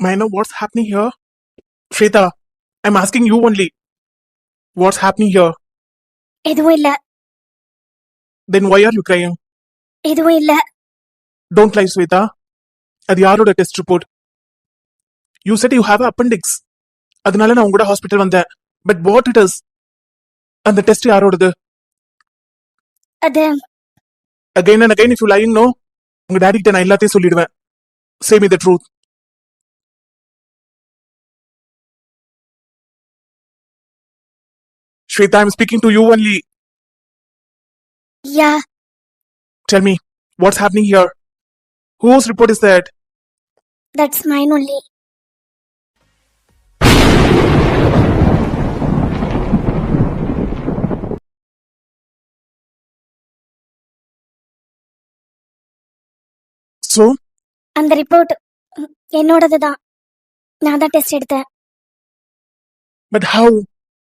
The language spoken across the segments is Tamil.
May I know what's happening here? Shweta, I'm asking you only. What's happening here? எதுவும் இல்ல Then why are you crying? எதுவும் இல்ல Don't lie, Shweta. அது யாரோட test report you said you have appendix அதனால நான் உங்களோட ஹாஸ்பிட்டல் வந்தேன் பட் வாட் இட் இஸ் அந்த டெஸ்ட் யாரோடது அது again and again if you lying no உங்க டாடி கிட்ட நான் எல்லாத்தையும் சொல்லிடுவேன் same the truth Shweta, I'm speaking to you only. Yeah Tell me, what's happening here? Whose report is that? That's mine only So, அந்த ரிப்போர்ட் என்னோடது தான் நான் தான் டெஸ்ட் எடுத்தேன் but how?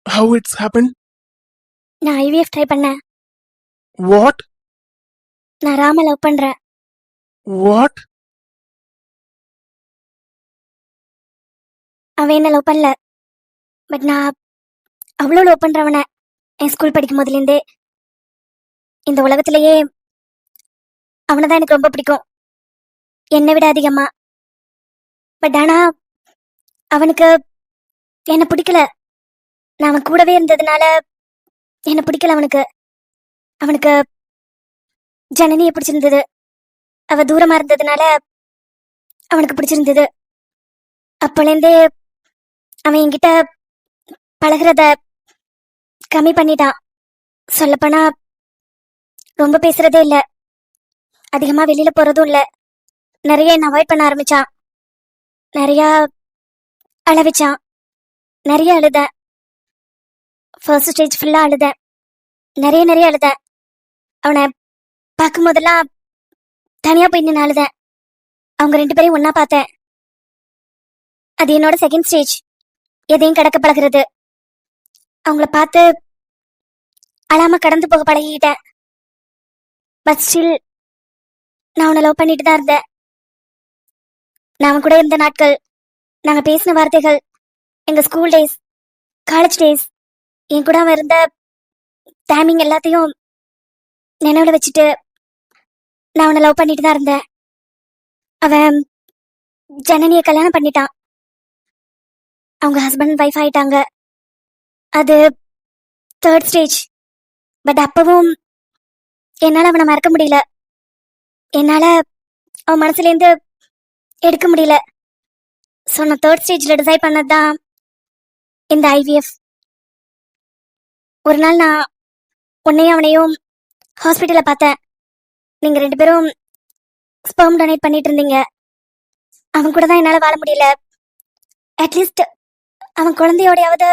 How it's happened? நான் ஐவிஎஃப் ட்ரை பண்ணேன். What? நான் ராம லவ் பண்றேன். What? அவன் என்ன லவ் பண்ணல. பட் நான் அவ்வளோ லவ் பண்றவன என் ஸ்கூல் படிக்கும் போதுலேருந்தே இந்த உலகத்திலேயே அவனை தான் எனக்கு ரொம்ப பிடிக்கும். என்னை விட அதிகமா. பட் ஆனா அவனுக்கு என்ன பிடிக்கல. நான் அவன் கூடவே இருந்ததுனால என்ன பிடிக்கல அவனுக்கு. அவனுக்கு ஜனனியை பிடிச்சிருந்தது. அவ தூரமா இருந்ததுனால அவனுக்கு பிடிச்சிருந்தது. அப்போலேருந்தே அவன் என்கிட்ட பழகிறத கம்மி பண்ணிட்டான். சொல்லப்போனா ரொம்ப பேசுறதே இல்லை. அதிகமா வெளியில போறதும் இல்லை. நிறைய என்ன அவாய்ட் பண்ண ஆரம்பிச்சான். நிறையா அழவிச்சான். நிறைய அழுதேன். ஃபர்ஸ்ட் ஸ்டேஜ் ஃபுல்லாக அழுதேன். நிறைய நிறைய அழுதேன். அவனை பார்க்கும் போதெல்லாம் தனியாக போய் நின்று அழுத அவங்க ரெண்டு பேரையும் ஒன்றா பார்த்தேன். அது என்னோட செகண்ட் ஸ்டேஜ் எதையும் கடக்க பழகிறது. அவங்கள பார்த்து அழாம கடந்து போக பழகிக்கிட்டேன். பட் ஸ்டில் நான் அவனை லவ் பண்ணிட்டு தான் இருந்தேன். நான் கூட இருந்த நாட்கள் நாங்கள் பேசின வார்த்தைகள் எங்கள் ஸ்கூல் டேஸ் காலேஜ் டேஸ் என் கூட அவன் இருந்த டைமிங் எல்லாத்தையும் நினைவுல வச்சுட்டு நான் அவனை லவ் பண்ணிட்டு தான் இருந்தேன். அவன் ஜனனியை கல்யாணம் பண்ணிட்டான். அவங்க ஹஸ்பண்ட் ஒய்ஃப் ஆயிட்டாங்க. அது தேர்ட் ஸ்டேஜ் பட் அப்பவும் என்னால் அவனை மறக்க முடியல. என்னால் அவன் மனசுலேருந்து எடுக்க முடியல. ஸோ நான் தேர்ட் ஸ்டேஜில் டிசைட் பண்ணது தான் இந்த ஐவிஎஃப் ஒரு நாள் நான் உன்னையும் அவனையும் ஹாஸ்பிட்டலில் பார்த்தேன். நீங்கள் ரெண்டு பேரும் ஸ்பெர்ம் டொனேட் பண்ணிட்டு இருந்தீங்க. அவன் கூட தான் என்னால் வாழ முடியல. அட்லீஸ்ட் அவன் குழந்தையோடையாவது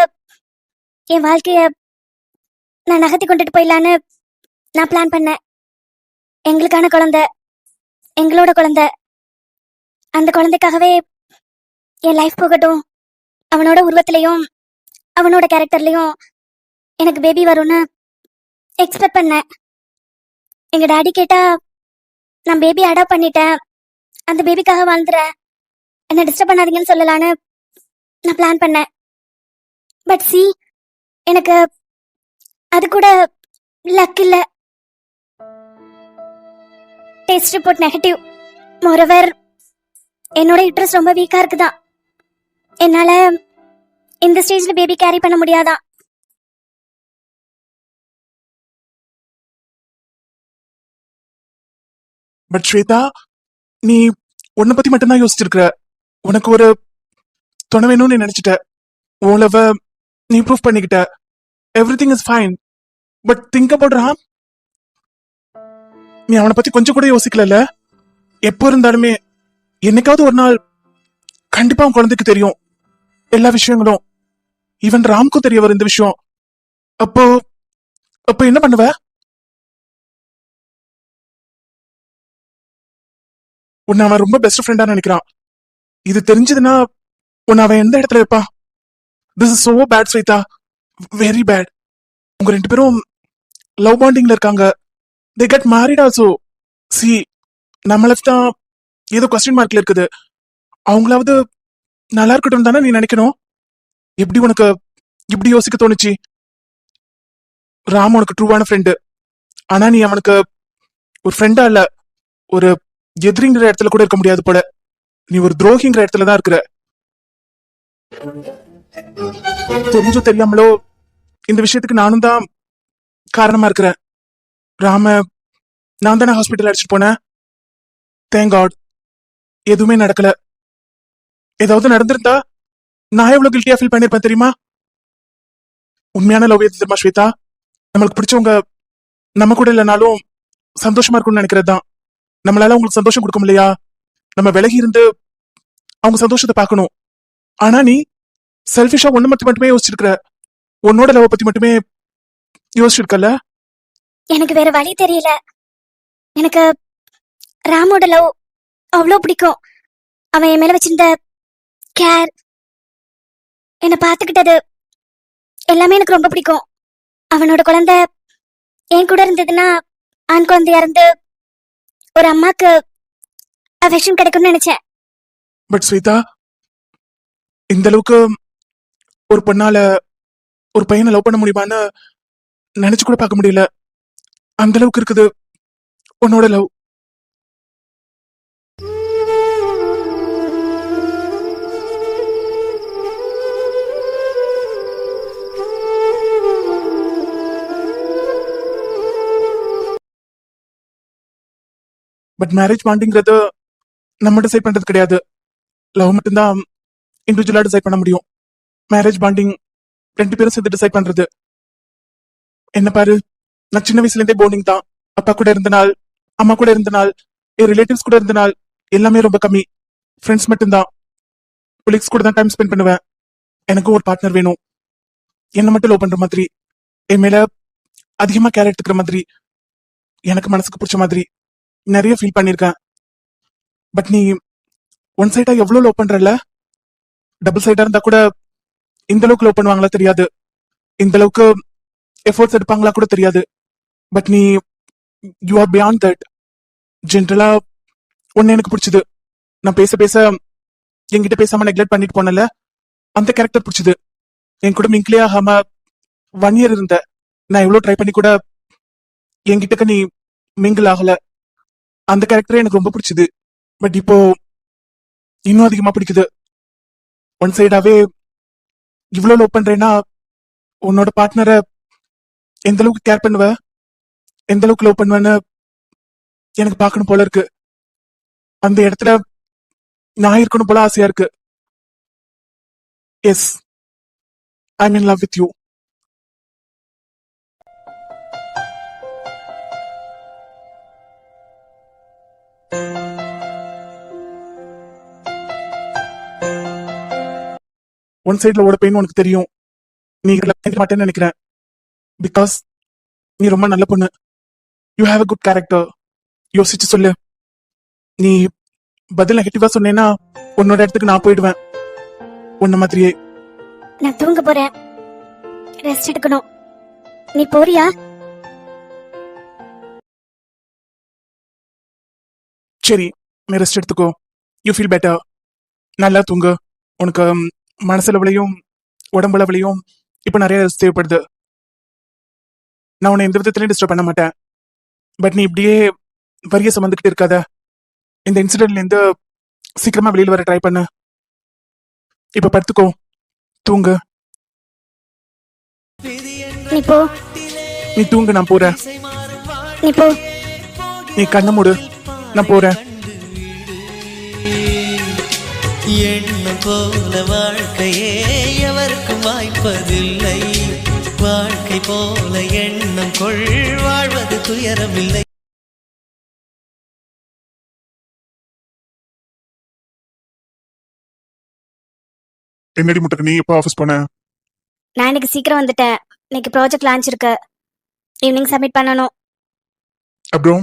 என் வாழ்க்கையை நான் நகர்த்தி கொண்டுட்டு போயிடலான்னு நான் பிளான் பண்ணேன். எங்களுக்கான குழந்த எங்களோட குழந்த. அந்த குழந்தைக்காகவே என் லைஃப் போகட்டும். அவனோட உருவத்திலையும் அவனோட கேரக்டர்லையும் எனக்கு பேபி வரும்னு எக்ஸ்பெக்ட் பண்ணேன். எங்கள் டாடி கேட்டால் நான் பேபி அடாப்ட் பண்ணிட்டேன். அந்த பேபிக்காக வாழ்ந்துறேன். என்ன டிஸ்டர்ப் பண்ணாதீங்கன்னு சொல்லலான்னு நான் பிளான் பண்ணேன். பட் சி எனக்கு அது கூட லக் இல்லை. டெஸ்ட் ரிப்போர்ட் நெகட்டிவ் மொரவர் என்னோட இன்ட்ரெஸ்ட் ரொம்ப வீக்காக இருக்குதான். என்னால் இந்த ஸ்டேஜில் பேபி கேரி பண்ண முடியாதான். பட் ஸ்வேதா நீ உன்னை பத்தி மட்டும்தான் யோசிச்சிருக்கிற. உனக்கு ஒரு துணை வேணும்னு நீ நினைச்சிட்ட. உன் நீ prove பண்ணிக்கிட்ட. Every thing is fine but think about Ram நீ அவனை பத்தி கொஞ்சம் கூட யோசிக்கல எப்போ இருந்தாலுமே என்னைக்காவது ஒரு நாள் கண்டிப்பா அவன் குழந்தைக்கு தெரியும். எல்லா விஷயங்களும். ஈவன் ராம்க்கும் தெரிய வரும் இந்த விஷயம். அப்போ அப்போ என்ன பண்ணுவ? உன்னை அவன் ரொம்ப பெஸ்ட் ஃப்ரெண்டா நினைக்கிறான். இது தெரிஞ்சதுன்னா உன்னை அவன் எந்த இடத்துல வைப்பான்? This is so bad Swaitha. Very bad உங்க ரெண்டு பேரும் லவ் பாண்டிங்ல இருக்காங்க. They get married also see நம்ம லைஃப் தான் ஏதோ கொஸ்டின் மார்க்ல இருக்குது. அவங்களாவது நல்லா இருக்கட்டும் தானே நீ நினைக்கணும்? எப்படி உனக்கு இப்படி யோசிக்க தோணுச்சு? ராம் உனக்கு ட்ரூவான ஃப்ரெண்டு ஆனா நீ அவனுக்கு ஒரு ஃப்ரெண்டா இல்ல. ஒரு எதிரிங்கிற இடத்துல கூட இருக்க முடியாது போல. நீ ஒரு துரோகிங்கிற இடத்துல தான் இருக்கிற. தெரிஞ்சோ தெரியாமலோ இந்த விஷயத்துக்கு நானும் தான் காரணமா இருக்கிறேன். ராம நான் தானே ஹாஸ்பிட்டல் அடிச்சுட்டு போனேன். தேங்க் காட் எதுவுமே நடக்கல. ஏதாவது நடந்திருந்தா நான் எவ்வளவு கில்ட்டியா ஃபீல் பண்ணிருப்பேன் தெரியுமா? உண்மையான லவ் எது தெரியுமா ஸ்வேதா? நம்மளுக்கு பிடிச்சவங்க நம்ம கூட இல்லைனாலும் சந்தோஷமா இருக்கும்னு நினைக்கிறது தான் நம்மளால அவங்களுக்கு சந்தோஷம் கொடுக்க முடியலையா நம்ம விலகி இருந்து அவங்க சந்தோஷத்தை பார்க்கணும். ஆனா நீ செல்ஃபிஷா ஒண்ணு மட்டும் மட்டுமே யோசிச்சிருக்கிற. உன்னோட லவ் பத்தி மட்டுமே யோசிச்சிருக்கல எனக்கு வேற வழி தெரியல. எனக்கு ராமோட லவ் அவ்வளோ பிடிக்கும். அவன் என் மேல வச்சிருந்த கேர் என்னை பார்த்துக்கிட்டது எல்லாமே எனக்கு ரொம்ப பிடிக்கும். அவனோட குழந்தை என் கூட இருந்ததுன்னா ஆண் குழந்தையா இருந்து ஒரு அம்மாக்கு அஃபெக்ஷன் கிடைக்கும்னு நினைச்சேன். பட் ஸ்வேதா இந்த அளவுக்கு ஒரு பொண்ணால ஒரு பையனை லவ் பண்ண முடியுமான்னு நினைச்சு கூட பார்க்க முடியல. அந்த அளவுக்கு இருக்குது உன்னோட லவ் பட் மேரேஜ் பாண்டிங்கிறது நம்ம டிசைட் பண்றது கிடையாது. லவ் மட்டும்தான் இண்டிவிஜுவலா டிசைட் பண்ண முடியும். மேரேஜ் பாண்டிங் ரெண்டு பேரும் சேர்ந்து டிசைட் பண்றது. என்ன பாரு நான் சின்ன வயசுல இருந்தே போண்டிங் தான். அப்பா கூட இருந்த நாள் அம்மா கூட இருந்த நாள் என் ரிலேட்டிவ்ஸ் கூட இருந்த நாள் எல்லாமே ரொம்ப கம்மி. ஃப்ரெண்ட்ஸ் மட்டும்தான் கொலீக்ஸ் கூட தான் டைம் ஸ்பெண்ட் பண்ணுவேன். எனக்கும் ஒரு பார்ட்னர் வேணும். என்ன மட்டும் லவ் பண்ற மாதிரி. என் மேல அதிகமா கேர் எடுத்துக்கிற மாதிரி. எனக்கு மனசுக்கு பிடிச்ச மாதிரி. நிறைய ஃபீல் பண்ணியிருக்கேன் பட் நீ ஒன் சைடா எவ்வளவு லவ் பண்றல டபுள் சைடா இருந்தா கூட இந்த அளவுக்கு லவ் பண்ணுவாங்களா தெரியாது. இந்த அளவுக்கு எஃபோர்ட்ஸ் எடுப்பாங்களா கூட தெரியாது. பட் நீ யூ ஆர் பியாண்ட் தட் ஜென்ரலா ஒன்னு எனக்கு பிடிச்சது. நான் பேச பேச என்கிட்ட பேசாம நெக்லெக்ட் பண்ணிட்டு போனல அந்த கேரக்டர் பிடிச்சது. என் கூட மிங்க்லே ஆகாம ஒன் இயர் இருந்த நான் எவ்வளவு ட்ரை பண்ணி கூட என்கிட்டக்க நீ மிங்கிள் ஆகல. அந்த கேரக்டரே எனக்கு ரொம்ப பிடிச்சது. பட் இப்போ இன்னும் அதிகமா பிடிக்குது. ஒன் சைடாவே இவ்வளவு லவ் பண்றேன்னா உன்னோட பார்ட்னரை எந்த அளவுக்கு கேர் பண்ணுவ? எந்த அளவுக்கு லவ் பண்ணுவேன்னு எனக்கு பார்க்கணும் போல இருக்கு. அந்த இடத்துல நான் இருக்கணும் போல ஆசையா இருக்கு. Yes I mean love with you one சைட்ல ஓட பெயின் உனக்கு தெரியும். நீ இதுல மாட்டேன்னு நினைக்கிறேன். பிகாஸ் நீ ரொம்ப நல்ல பொண்ணு. You have a good character யோசிச்சு சொல்லு. நீ பதில் நெகட்டிவா சொன்னேன்னா உன்னோட இடத்துக்கு நான் போயிடுவேன். உன்ன மாதிரியே. நான் தூங்க போறேன். ரெஸ்ட் எடுக்கணும். நீ போறியா? சரி நீ ரெஸ்ட் எடுத்துக்கோ. யூ ஃபீல் பெட்டர் நல்லா தூங்கு. உனக்கு மனசளவுலையும் உடம்பளவுலையும் இப்போ நிறைய ரெஸ்ட் தேவைப்படுது. நான் உன்னை எந்த விதத்துலையும் டிஸ்டர்ப் பண்ண மாட்டேன். பட் நீ இப்படியே வரிய சுமந்துக்கிட்டு இருக்காத. இந்த இன்சிடென்ட்ல இருந்து சீக்கிரமா வெளியில வர ட்ரை பண்ணு. இப்ப படுத்துக்கோ. தூங்கு. நீ போ. நீ தூங்கு நான் போறேன். நீ போ. நீ கண்ணை மூடு. நான் போறேன். எண்ணம் போல வாழ்க்கையே எவருக்கும் வாய்ப்பதில்லை. வாழ்க்கை போல எண்ணம் கொள் வாழ்வது துயரமில்லை. என்னடி முட்டக்கு நீ எப்போ ஆஃபீஸ் போன? நான் இன்னைக்கு சீக்கிரம் வந்துட்டேன். இன்னைக்கு ப்ராஜெக்ட் லான்ச் இருக்கு. ஈவினிங் சப்மிட் பண்ணணும். அப்புறம்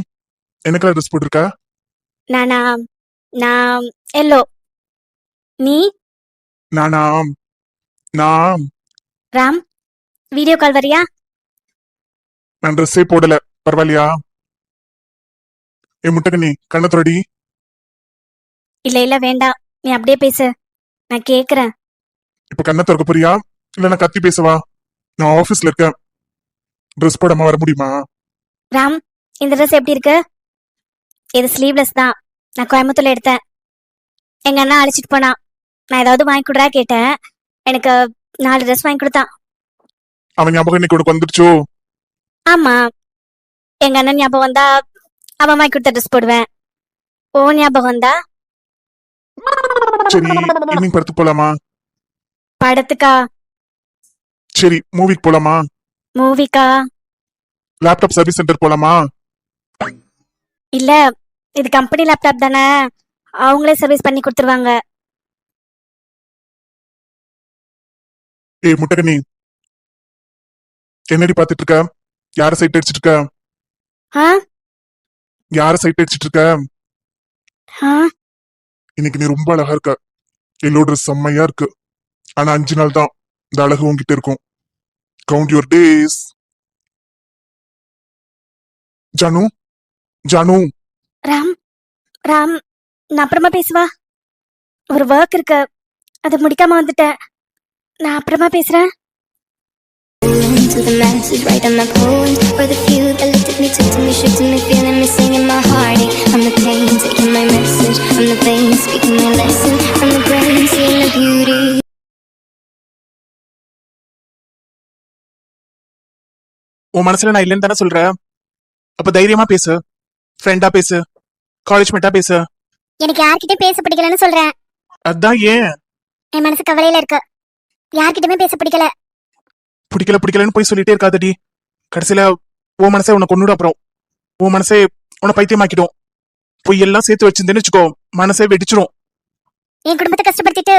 என்ன கலர் ட்ரெஸ் போட்டிருக்க? நானா நான் எல்லோ. நீ? நானாம் நான் ராம் வீடியோ கால் வரியா? நான் ட்ரெஸ்ஸே போடல பரவாயில்லையா? என் முட்டக்கு நீ கண்ணை தொடடி. இல்ல இல்ல வேண்டாம் நீ அப்படியே பேசு. நான் கேக்குறேன். இப்ப கண்ணை திறக்க போறியா? இல்ல நான் கத்தி பேசவா? நான் ஆபீஸ்ல இருக்கேன். ட்ரெஸ் போடாம வர முடியுமா? ராம் இந்த ட்ரெஸ் எப்படி இருக்கு? இது ஸ்லீவ்லெஸ் தான். நான் கோயம்புத்தூர்ல எடுத்தேன். எங்க அண்ணா அழைச்சிட்டு போனான் நான் ஏதாவது வாங்கி கொடுறா கேட்டேன். எனக்கு நாலு ட்ரெஸ் வாங்கி கொடுத்தான். அவன் ஞாபகம் இன்னைக்கு உனக்கு வந்துருச்சோ? ஆமா. எங்க அண்ணன் ஞாபகம் வந்தா அவன் வாங்கி கொடுத்த ட்ரெஸ் போடுவேன். ஓ ஞாபகம் வந்தா? சரி ஈவினிங் படத்துக்கு போலாமா? படத்துக்கா? சரி மூவிக்கு போலாமா? மூவிக்கா லேப்டாப் சர்வீஸ் சென்டர் போலாமா? இல்ல. இது கம்பெனி லேப்டாப் தானே? அவங்களே சர்வீஸ் பண்ணி கொடுத்துருவாங்க. ஏய் முட்டகனி. என்னடி பாத்துட்டு இருக்க யார சைட் அடிச்சிட்டு இருக்க ஆ? யார சைட் அடிச்சிட்டு இருக்க ஆ? இன்னைக்கு நீ ரொம்ப அழகா இருக்க. எல்லோ ட்ரெஸ் செம்மையா இருக்கு. ஆனா அஞ்சு நாள் தான். இந்த அழகு உன்கிட்ட இருக்கும். Count your days Janu? Janu? Ram Ram நான் அப்புறமா பேசுவா ஒரு ஒர்க் இருக்கு அதை முடிக்காம வந்துட்டேன் நான் அப்புறமா பேசுறேன் To the masses, write on my poems For the few that looked at me, took to me, shook to me Feeling me, singing my heartache I'm the pain, taking my message I'm the pain, speaking my lesson From the brain, seeing the beauty உன் மனசுல நான் இல்லைன்னு தானே சொல்றேன் அப்ப தைரியமா பேசு ஃப்ரெண்டா பேசு காலேஜ் மேட்டா பேசு. எனக்கு யார்கிட்டயும் பேச பிடிக்கலன்னு சொல்றேன். அதான் ஏன்? என் மனசு கவலையில இருக்கு. யார்கிட்டயுமே பேச பிடிக்கல. பிடிக்கல பிடிக்கலன்னு போய் சொல்லிட்டே இருக்காதடி. கடைசியில உன் மனசே உன்னை கொண்டுடும் அப்புறம். உன் மனசே உன்னை பைத்தியமாக்கிடும். பொய் எல்லாம் சேர்த்து வச்சிருந்தேன்னு வச்சுக்கோ மனசே வெடிச்சிரும். என் குடும்பத்தை கஷ்டப்படுத்திட்டு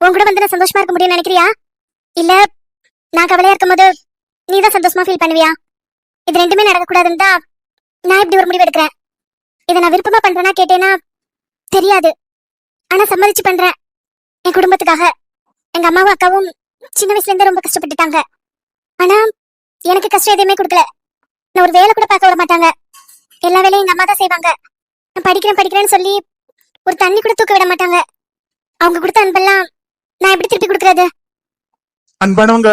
உன் கூட வந்து நான் சந்தோஷமா இருக்க முடியும்னு நினைக்கிறியா? இல்ல நான் கவலையா இருக்கும்போது நீ தான் சந்தோஷமா ஃபீல் பண்ணுவியா? இது ரெண்டுமே நடக்கக்கூடாதுன்னு தான் நான் இப்படி ஒரு முடிவு எடுக்கிறேன். இதை நான் விருப்பமா பண்றேன்னா கேட்டேனா? தெரியாது. ஆனா சம்மதிச்சு பண்றேன். என் குடும்பத்துக்காக. எங்க அம்மாவும் அக்காவும் சின்ன வயசுல இருந்தே ரொம்ப கஷ்டப்பட்டுட்டாங்க. ஆனா எனக்கு கஷ்டம் எதுவுமே கொடுக்கல. நான் ஒரு வேலை கூட பார்க்க விட மாட்டாங்க. எல்லா வேலையும் எங்க அம்மா தான் செய்வாங்க. நான் படிக்கிறேன் படிக்கிறேன்னு சொல்லி ஒரு தண்ணி கூட தூக்க விட மாட்டாங்க. அவங்க கொடுத்த அன்பெல்லாம் நான் எப்படி திருப்பி கொடுக்கறது? அன்பானவங்க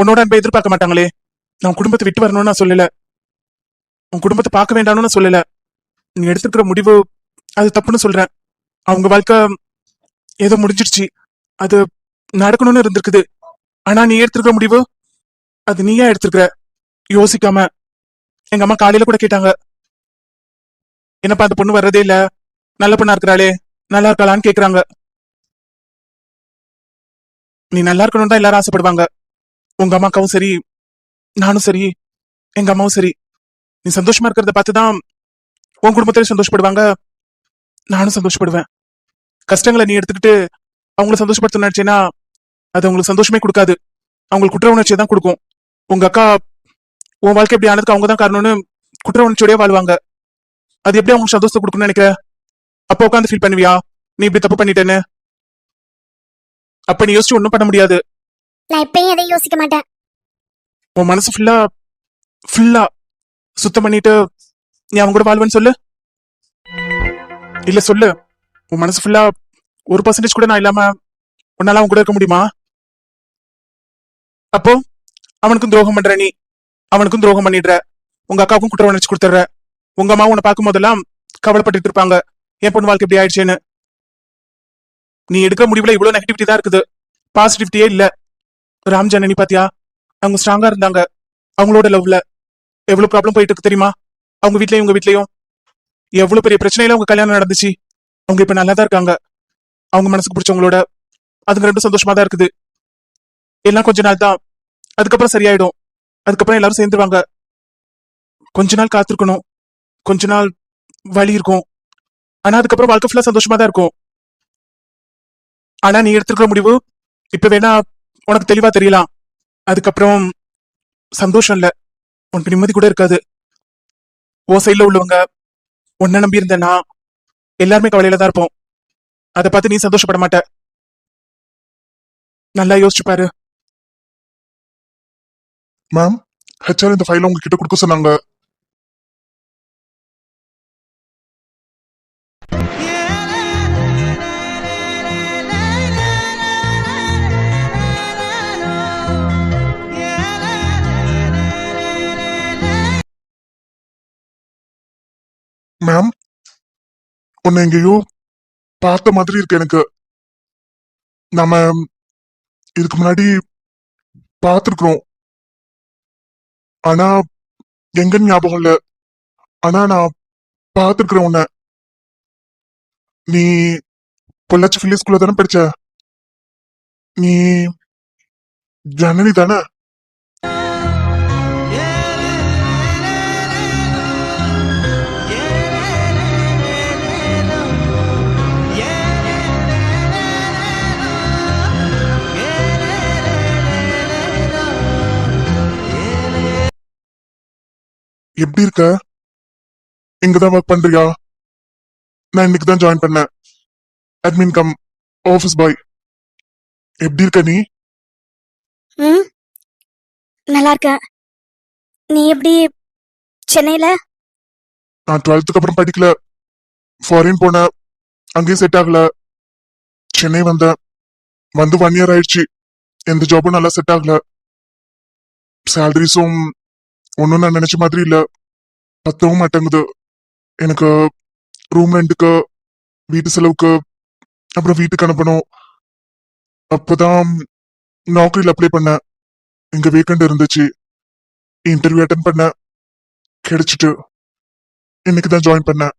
உன்னோட அன்பை எதிர்பார்க்க மாட்டாங்களே. நான் உன் குடும்பத்தை விட்டு வரணும்னு நான் சொல்லல. உன் குடும்பத்தை பார்க்க வேண்டாம்னு சொல்லல. நீ எடுத்துக்கிற முடிவு அது தப்புன்னு சொல்றேன். அவங்க வாழ்க்கை ஏதோ முடிஞ்சிடுச்சு. அது நடக்கணும்னு இருந்திருக்குது. ஆனா நீ எடுத்துருக்க முடிவு அது நீயா எடுத்திருக்கிற? யோசிக்காம. எங்க அம்மா காலையில கூட கேட்டாங்க. என்னப்பா அந்த பொண்ணு வர்றதே இல்ல. நல்ல பொண்ணா இருக்கிறாளே. நல்லா இருக்காளான்னு கேக்குறாங்க. நீ நல்லா இருக்கணும் தான் எல்லாரும் ஆசைப்படுவாங்க. உங்க அம்மாக்காவும் சரி நானும் சரி எங்க அம்மாவும் சரி. நீ சந்தோஷமா இருக்கிறத பார்த்துதான் உன் குடும்பத்திலே சந்தோஷப்படுவாங்க. நானும் சந்தோஷப்படுவேன். கஷ்டங்களை நீ எடுத்துக்கிட்டு அவங்கள சந்தோஷப்படுத்த நினைச்சேன்னா அது அவங்களுக்கு சந்தோஷமே கொடுக்காது. அவங்களுக்கு குற்ற உணர்ச்சியை தான் கொடுக்கும். உங்க அக்கா உன் வாழ்க்கை எப்படி ஆனதுக்கு அவங்க தான் காரணம்னு குற்ற உணர்ச்சியோடய வாழ்வாங்க. அது எப்படி அவங்களுக்கு சந்தோஷத்தை கொடுக்கணும்னு நினைக்கிற? அப்ப உட்காந்து ஃபீல் பண்ணுவியா? நீ இப்படி தப்பு பண்ணிட்டேன்னு? அப்ப நீ யோசிச்சு ஒன்றும் பண்ண முடியாது. நான் எப்பயும் எதையும் யோசிக்க மாட்டேன். உன் மனசு ஃபுல்லா ஃபுல்லா சுத்தம் பண்ணிட்டு நீ அவங்க கூட வாழ்வேன்னு சொல்லு. இல்ல சொல்லு. உன் மனசு ஃபுல்லா ஒரு பர்சன்டேஜ் கூட நான் இல்லாம உன்னால அவன் கூட இருக்க முடியுமா? அப்போ அவனுக்கும் துரோகம் பண்ற நீ. அவனுக்கும் துரோகம் பண்ணிடுற. உங்க அக்காவுக்கும் குற்ற உணர்ச்சி கொடுத்துட்ற. உங்க அம்மா உன்னை பார்க்கும் போதெல்லாம் கவலைப்பட்டுட்டு இருப்பாங்க. என் பொண்ணு வாழ்க்கை இப்படி ஆயிடுச்சேன்னு. நீ எடுக்கிற முடிவுல இவ்வளவு நெகட்டிவிட்டி தான் இருக்குது. பாசிட்டிவிட்டியே இல்ல. ராம் ஜனனி பாத்தியா? அவங்க ஸ்ட்ராங்கா இருந்தாங்க. அவங்களோட லவ்ல எவ்வளவு ப்ராப்ளம் போயிட்டு இருக்கு தெரியுமா? அவங்க வீட்லயும் உங்க வீட்லயும். எவ்வளவு பெரிய பிரச்சனையில உங்க கல்யாணம் நடந்துச்சு. அவங்க இப்ப நல்லா தான் இருக்காங்க. அவங்க மனசுக்கு பிடிச்சவங்களோட அதுங்க ரெண்டும் சந்தோஷமா தான் இருக்குது. எல்லாம் கொஞ்ச நாள் தான். அதுக்கப்புறம் சரியாயிடும். அதுக்கப்புறம் எல்லாரும் சேர்ந்துருவாங்க. கொஞ்ச நாள் காத்திருக்கணும். கொஞ்ச நாள் வலி இருக்கும். ஆனா அதுக்கப்புறம் வாழ்க்கை ஃபுல்லா சந்தோஷமா தான் இருக்கும். ஆனா நீ எடுத்துக்கிற முடிவு இப்ப வேணா உனக்கு தெளிவா தெரியலாம். அதுக்கப்புறம் சந்தோஷம் இல்லை. உனக்கு நிம்மதி கூட இருக்காது. ஓ சைட்ல உள்ளவங்க உன்னை நம்பி இருந்தேன்னா எல்லாருமே கவலையில தான் இருப்போம். அதை பார்த்து நீ சந்தோஷப்பட மாட்ட. நல்லா யோசிச்சு பாரு. மேம் ஹெச்ஆர் இந்த ஃபைல உங்ககிட்ட கொடுக்க சொன்னாங்க. மேம் உன்னை எங்கேயோ பார்த்த மாதிரி இருக்கு எனக்கு. நம்ம இதுக்கு முன்னாடி பார்த்துருக்குறோம். ஆனா எங்கன்னு ஞாபகம் இல்ல. ஆனா நான் பார்த்துருக்குறேன் உன்னை. நீ பொள்ளாச்சி ஃபில்லி ஸ்கூல்ல தானே படிச்ச? நீ ஜனனி தானே? எப்படி இருக்க? இங்கதான் ஒர்க் பண்றியா? நான் இன்னைக்கு தான் ஜாயின் பண்ணேன். அட்மின் கம் ஆஃபீஸ் பாய் எப்படி இருக்க நீ? ம் நல்லா இருக்கேன் நீ எப்படி சென்னையில? நான் டுவெல்த்துக்கு அப்புறம் படிக்கல. ஃபாரின் போனேன் அங்கேயும் செட் ஆகல. சென்னை வந்தேன். வந்து ஒன் இயர் ஆயிடுச்சு. எந்த ஜாபும் நல்லா செட் ஆகல. சேலரிஸும் ஒன்றும் நான் நினைச்ச மாதிரி இல்லை. பத்தவும் மாட்டேங்குது. எனக்கு ரூம் ரெண்டுக்கு வீட்டு செலவுக்கு அப்புறம் வீட்டுக்கு அனுப்பணும். அப்போதான் நோக்கரியில் அப்ளை பண்ணேன். இங்கே வேக்கண்ட் இருந்துச்சு. இன்டர்வியூ அட்டன் பண்ணேன். கிடைச்சிட்டு இன்னைக்கு தான் ஜாயின் பண்ணேன்.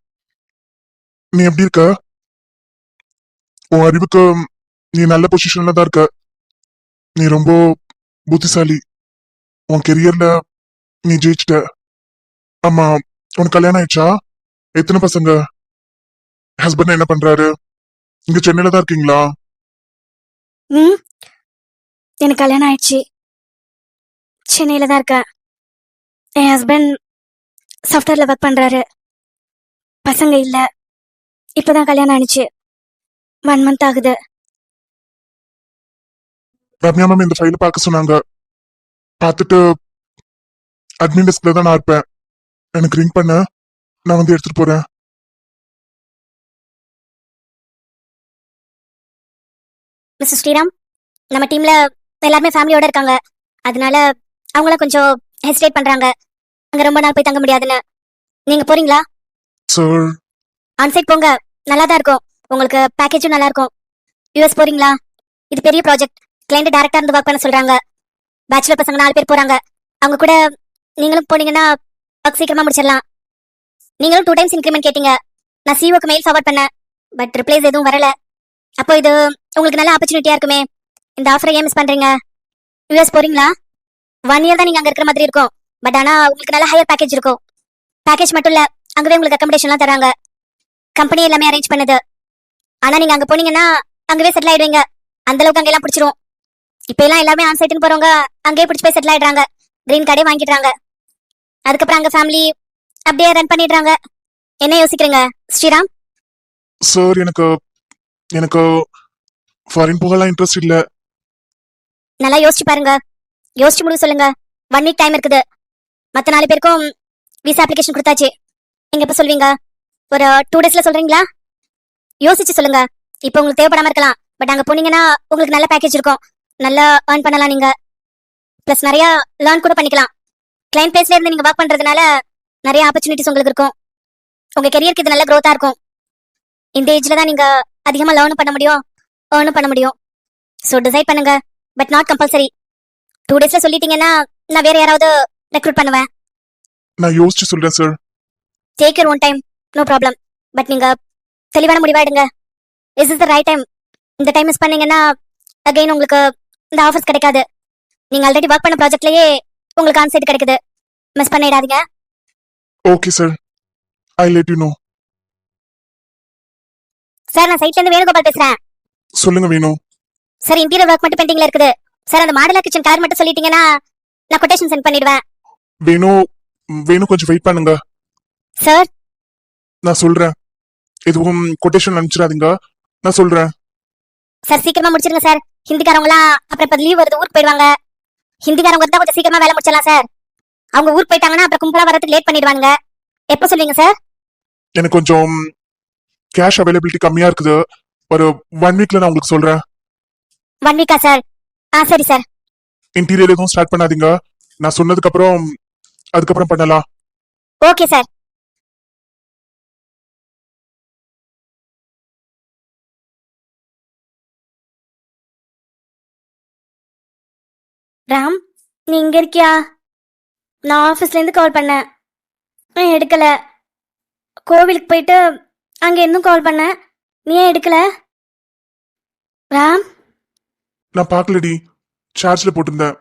நீ எப்படி இருக்க? உன் அறிவுக்கு நீ நல்ல பொசிஷன்ல தான் இருக்க. நீ ரொம்ப புத்திசாலி. உன் கெரியர்ல நீ ஜெயிச்சிட்ட. ஆமா உனக்கு கல்யாணம் ஆயிடுச்சா? எத்தனை பசங்க? ஹஸ்பண்ட் என்ன பண்றாரு? இங்க சென்னையில தான் இருக்கீங்களா? ம். எனக்கு கல்யாணம் ஆயிடுச்சு. சென்னையில தான் இருக்கேன். என் ஹஸ்பண்ட் சாஃப்ட்வேர்ல ஒர்க் பண்றாரு. பசங்க இல்ல. இப்பதான் கல்யாணம் ஆனிச்சு. ஒன் மந்த் ஆகுது. ரம்யா மேம் இந்த ஃபைல பார்க்க சொன்னாங்க. பார்த்துட்டு அட்மின் டெஸ்க்ல தான் நான் இருப்பேன். எனக்கு ரிங் பண்ண. நான் வந்து எடுத்துட்டு போறேன். மிஸ்டர் ஸ்ரீராம் நம்ம டீம்ல எல்லாருமே ஃபேமிலியோட இருக்காங்க. அதனால அவங்களாம் கொஞ்சம் ஹெசிடேட் பண்றாங்க. அங்க ரொம்ப நாள் போய் தங்க முடியாதுன்னு. நீங்க போறீங்களா? சார் ஆன்சைட் போங்க. நல்லா தான் இருக்கும். உங்களுக்கு பேக்கேஜும் நல்லா இருக்கும். யூஎஸ் போறீங்களா? இது பெரிய ப்ராஜெக்ட் கிளைண்ட் டேரக்டா இருந்து ஒர்க் பண்ண சொல்றாங்க. பேச்சுலர் பசங்க நாலு பேர் போறாங்க. அவங்க கூட நீங்களும் போனீங்கன்னா சீக்கிரமா முடிச்சிடலாம். நீங்களும் டூ டைம்ஸ் இன்க்ரிமெண்ட் கேட்டீங்க. நான் சிஓக்கு மெயில் ஃபார்வர்ட் பண்ணேன். பட் ரிப்ளைஸ் எதுவும் வரல. அப்போ இது உங்களுக்கு நல்ல ஆப்பர்ச்சுனிட்டியா இருக்குமே. இந்த ஆஃபரை ஏன் மிஸ் பண்றீங்க? யூஎஸ் போறீங்களா? ஒன் இயர் தான் நீங்க அங்க இருக்கிற மாதிரி இருக்கும். பட் ஆனா உங்களுக்கு நல்ல ஹையர் பேக்கேஜ் இருக்கும். பேக்கேஜ் மட்டும் இல்ல அங்கவே உங்களுக்கு அக்கமடேஷன்லாம் தராங்க. கம்பெனி எல்லாமே அரேஞ்ச் பண்ணுது. ஆனா நீங்க அங்க போனீங்கன்னா அங்கவே செட்டில் ஆயிடுவீங்க. அந்த அளவுக்கு அங்கெல்லாம் பிடிச்சிரும். இப்ப எல்லாம் எல்லாமே ஆன் சைட்டுன்னு போறவங்க அங்கேயே பிடிச்சி போய் செட்டில் ஆயிடுறாங்க. கிரீன் கார்டே வாங்கிடுறாங்க. அதுக்கப்புறம் அங்க ஃபேமிலி அப்படியே ரன் பண்ணிடுறாங்க. என்ன யோசிக்கிறீங்க ஸ்ரீராம்? சார் எனக்கு எனக்கு ஃபாரின் போகலாம் இன்ட்ரெஸ்ட் இல்ல. நல்லா யோசிச்சு பாருங்க. யோசிச்சு முடிவு சொல்லுங்க. ஒன் வீக் டைம் இருக்குது. மத்த நாலு பேருக்கும் விசா அப்ளிகேஷன் கொடுத்தாச்சு. நீங்க எப்ப சொல்வீங்க? ஒரு டூ டேஸ்ல சொல்றீங்களா? யோசிச்சு சொல்லுங்க. இப்போ உங்களுக்கு தேவைப்படாம இருக்கலாம். பட் அங்க போனீங்கன்னா உங்களுக்கு நல்ல பேக்கேஜ் இருக்கும். நல்லா ஏர்ன் பண்ணலாம் நீங்க. ப்ளஸ் நிறைய லேர்ன் கூட பண்ணிக்கலாம். கிளைண்ட் பிளேஸ்ல இருந்து நீங்க ஒர்க் பண்றதுனால நிறைய ஆப்பர்ச்சுனிட்டிஸ் உங்களுக்கு இருக்கும். உங்க கெரியருக்கு இது நல்ல growth-ஆ இருக்கும். இந்த ஏஜ்ல தான் நீங்க அதிகமா லேர்ன் பண்ண முடியும் ஏர்னும் பண்ண முடியும். ஸோ டிசைட் பண்ணுங்க பட் நாட் கம்பல்சரி டூ டேஸ்ல சொல்லிட்டீங்கன்னா நான் வேற யாராவது ரெக்ரூட் பண்ணுவேன். நான் யோசிச்சு சொல்றேன் sir take your own time no problem but நீங்க தெளிவான முடிவா எடுங்க is is the right time இந்த டைம் மிஸ் பண்ணீங்கன்னா அகைன் உங்களுக்கு இந்த ஆஃபர்ஸ் கிடைக்காது. நீங்க ஆல்ரெடி ஒர்க் பண்ண ப்ராஜெக்ட்லயே உங்களுக்கு ஆன்சைட் கிடைக்குது. மிஸ் பண்ணிடாதீங்க. Okay sir I let you know sir நான் சைட்ல இருந்து வேணுகோபால் பேசுறேன். சொல்லுங்க வேணும் சார் இன்டீரியர் ஒர்க் மட்டும் பெயிண்டிங்ல இருக்குது. சார் அந்த மாடலர் கிச்சன் கலர் மட்டும் சொல்லிட்டீங்கன்னா நான் கொட்டேஷன் சென்ட் பண்ணிடுவேன். வேணும் வேணும் கொஞ்சம் வெயிட் பண்ணுங்க. சார் நான் சொல்றேன். எதுவும் கொட்டேஷன் அனுப்பிச்சிடாதீங்க. நான் சொல்றேன். சார் சீக்கிரமா முடிச்சிருங்க சார் ஹிந்திக்காரவங்களாம் அப்புறம் இப்ப லீவ் வருது ஊருக்கு போயிடுவாங்க. ஹிந்திக்காரவங்க தான் கொஞ்சம் சீக்கிரமா வேலை முடிச்சிடலாம் சார் அவங்க ஊருக்கு போயிட்டாங்கன்னா அப்புறம் கும்பலா வரதுக்கு லேட் பண்ணிடுவாங்க எப்போ சொல்லுவீங்க சார் எனக்கு கொஞ்சம் கேஷ் அவைலபிலிட்டி கம்மியா இருக்குது. ஒரு ஒன் வீக்ல நான் உங்களுக்கு சொல்றேன். ஒன் வீக்கா சார் ஆ சரி சார் இன்டீரியர் எதுவும் ஸ்டார்ட் பண்ணாதீங்க. நான் சொன்னதுக்கு அப்புறம் அதுக்கப்புறம் பண்ணலாம். ஓகே சார் ராம் நீ இங்க இருக்கியா? நான் ஆஃபீஸ்ல இருந்து கால் பண்ணேன். நீ எடுக்கல? கோவிலுக்கு போயிட்டு அங்க இன்னும் கால் பண்ணேன். நீ ஏன் எடுக்கல? ராம்? நான் பார்க்கலடி. சார்ஜ்ல போட்டிருந்தேன்.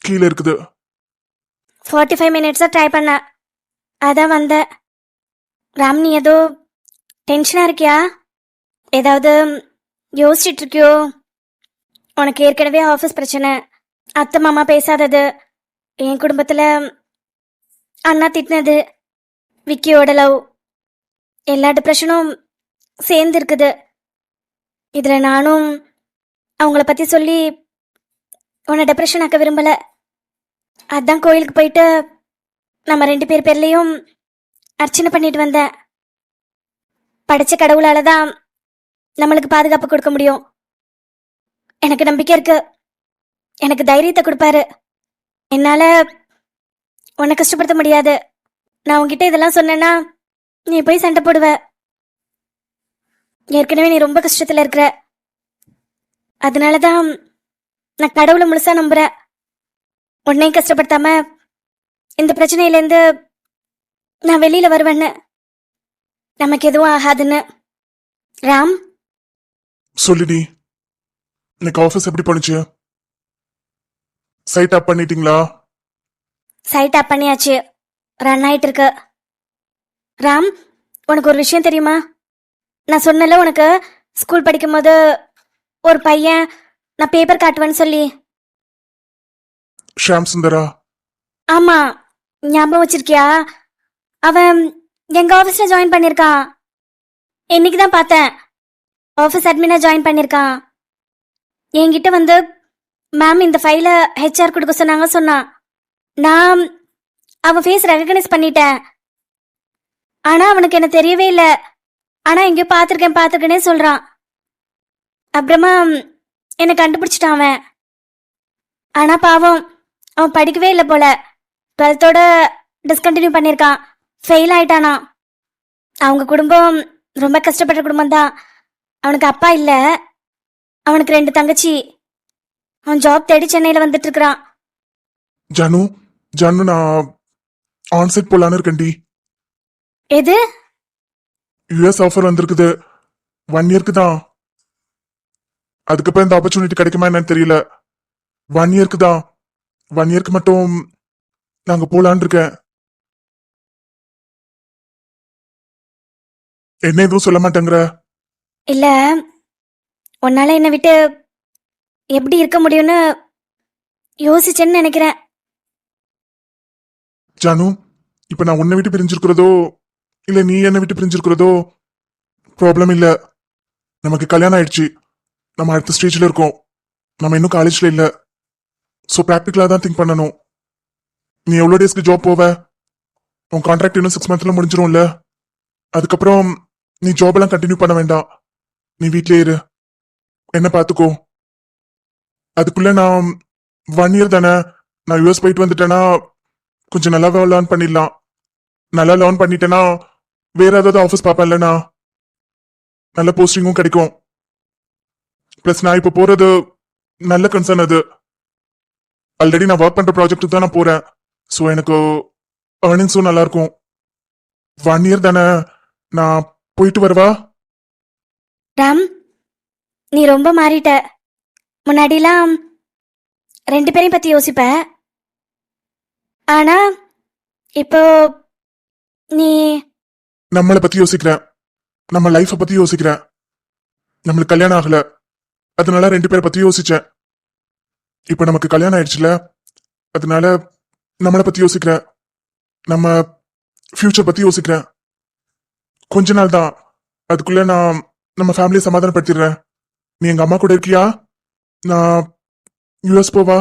கீழே இருக்குது. ஃபார்ட்டி ஃபைவ் மினிட்ஸாக ட்ரை பண்ணேன். அதான் வந்தேன். ராம் நீ ஏதோ டென்ஷனாக இருக்கியா? ஏதாவது யோசிச்சுட்டு இருக்கியோ? உனக்கு ஏற்கனவே ஆஃபீஸ் பிரச்சனை. அத்தை மாமா பேசாதது. என் குடும்பத்தில் அண்ணா திட்டினது. விக்கியோட லவ். எல்லா டிப்ரெஷனும் சேர்ந்து இருக்குது இதில் நானும் அவங்கள பற்றி சொல்லி உன்னை டிப்ரெஷன் ஆக்க விரும்பலை. அதான் கோயிலுக்கு போயிட்டு நம்ம ரெண்டு பேர் பேர்லேயும் அர்ச்சனை பண்ணிட்டு வந்தேன். படித்த கடவுளால் தான் நம்மளுக்கு பாதுகாப்பு கொடுக்க முடியும். எனக்கு நம்பிக்கை இருக்குது எனக்கு தைரியத்தை கொடுப்பாரு. என்னால உன்னை கஷ்டப்படுத்த முடியாது. நான் உன்கிட்ட இதெல்லாம் சொன்னேன்னா நீ போய் சண்டை போடுவ. ஏற்கனவே நீ ரொம்ப கஷ்டத்துல இருக்கிற. அதனால தான் நான் கடவுளை முழுசா நம்புகிறேன் உன்னையும் கஷ்டப்படுத்தாம இந்த பிரச்சனையிலேருந்து நான் வெளியில வருவேன்னு. நமக்கு எதுவும் ஆகாதுன்னு. ராம்? சொல்லுடி எனக்கு ஆஃபீஸ் எப்படி பண்ணுச்சு சைட் அப் பண்ணிட்டீங்களா? சைட் ஆப் பண்ணியாச்சு. ரன் ஆயிட்டு இருக்கு. ராம் உனக்கு ஒரு விஷயம் தெரியுமா? நான் சொன்னல உனக்கு ஸ்கூல் படிக்கும்போது ஒரு பையன் நான் பேப்பர் காட்டுவேன்னு சொல்லி. ஷாம் சுந்தரா? ஆமா. ஞாபகம் வச்சிருக்கியா? அவன் எங்க ஆபீஸ்ல ஜாயின் பண்ணிருக்கான். இன்னைக்கு தான் பார்த்தேன். ஆஃபீஸ் அட்மினா ஜாயின் பண்ணிருக்கான். என்கிட்ட வந்து மேம் இந்த ஃபைலை ஹெச்ஆர் கொடுக்க சொன்னாங்க சொன்னான் நான் அவன் ஃபேஸ் ரெகக்னைஸ் பண்ணிட்டேன். ஆனால் அவனுக்கு என்ன தெரியவே இல்லை. ஆனால் எங்கேயோ பார்த்துருக்கேன் பார்த்துருக்கேனே சொல்கிறான் அப்புறமா என்னை கண்டுபிடிச்சிட்டான் அவன். ஆனால் பாவம் அவன் படிக்கவே இல்லை போல. டுவெல்த்தோட டிஸ்கண்டினியூ பண்ணியிருக்கான் ஃபெயில் ஆயிட்டானா. அவங்க குடும்பம் ரொம்ப கஷ்டப்பட்ட குடும்பம் தான் அவனுக்கு அப்பா இல்லை. அவனுக்கு ரெண்டு தங்கச்சி. அவன் ஜாப் தேடி சென்னையில் வந்துட்டு இருக்கிறான். ஜானு ஜானு நான் ஆன்சைட் போலான்னு இருக்கேன்டி எது? யுஎஸ் ஆஃபர் வந்திருக்குது. ஒன் இயர்க்கு தான். அதுக்கப்புறம் இந்த ஆப்பர்ச்சுனிட்டி கிடைக்குமா என்னன்னு தெரியல. ஒன் இயர்க்கு தான். ஒன் இயர்க்கு மட்டும் நாங்க போலான்னு இருக்கேன். என்ன எதுவும் சொல்ல மாட்டேங்கிற? இல்ல. உன்னால என்னை விட்டு எப்படி இருக்க முடியும்னு யோசிச்சேன்னு நினைக்கிறேன். ஜானு இப்ப நான் உன்னை விட்டு பிரிஞ்சிருக்கிறதோ இல்ல நீ என்னை விட்டு பிரிஞ்சிருக்கிறதோ ப்ராப்ளம் இல்ல. நமக்கு கல்யாணம் ஆயிடுச்சு. நம்ம அடுத்த ஸ்டேஜ்ல இருக்கோம். நம்ம இன்னும் காலேஜ்ல இல்ல. ஸோ ப்ராக்டிக்கலா தான் திங்க் பண்ணணும். நீ எவ்வளோ டேஸ்க்கு ஜாப் போவ? உன் கான்ட்ராக்ட் இன்னும் சிக்ஸ் மந்த்ல முடிஞ்சிரும்ல. அதுக்கப்புறம் நீ ஜாப் எல்லாம் கண்டினியூ பண்ண வேண்டாம். நீ வீட்லயே இரு. என்ன பார்த்துக்கோ அதுக்குள்ள நான் ஒன் இயர் தானே நான் யூஎஸ் போயிட்டு வந்துட்டேன்னா கொஞ்சம் நல்லாவே லேர்ன் பண்ணிடலாம். நல்லா லேர்ன் பண்ணிட்டேன்னா வேற ஏதாவது ஆஃபீஸ் பார்ப்பேன்லண்ணா. நல்ல போஸ்டிங்கும் கிடைக்கும். ப்ளஸ் நான் இப்போ போறது நல்ல கன்சர்ன் அது. ஆல்ரெடி நான் ஒர்க் பண்ற ப்ராஜெக்ட்டுக்கு தான் நான் போறேன். ஸோ எனக்கு ஏர்னிங்ஸும் நல்லா இருக்கும் ஒன் இயர் தானே நான் போயிட்டு வருவா? ராம் நீ ரொம்ப மாறிட்ட. முன்னாடிலாம் ரெண்டு பேரையும் பற்றி யோசிப்பேன். ஆனா இப்போ நீ நம்மளை பற்றி யோசிக்கிறேன். நம்ம லைஃப்பை பற்றி யோசிக்கிறேன். நம்மளுக்கு கல்யாணம் ஆகல. அதனால ரெண்டு பேரை பற்றி யோசிச்சேன். இப்போ நமக்கு கல்யாணம் ஆயிடுச்சுல? அதனால நம்மளை பற்றி யோசிக்கிறேன். நம்ம ஃப்யூச்சர் பற்றி யோசிக்கிறேன். கொஞ்ச நாள் தான். அதுக்குள்ளே நான் நம்ம ஃபேமிலியை சமாதானப்படுத்திடுறேன். நீ எங்கள் அம்மா கூட இருக்கியா? நான் யூஎஸ் போவா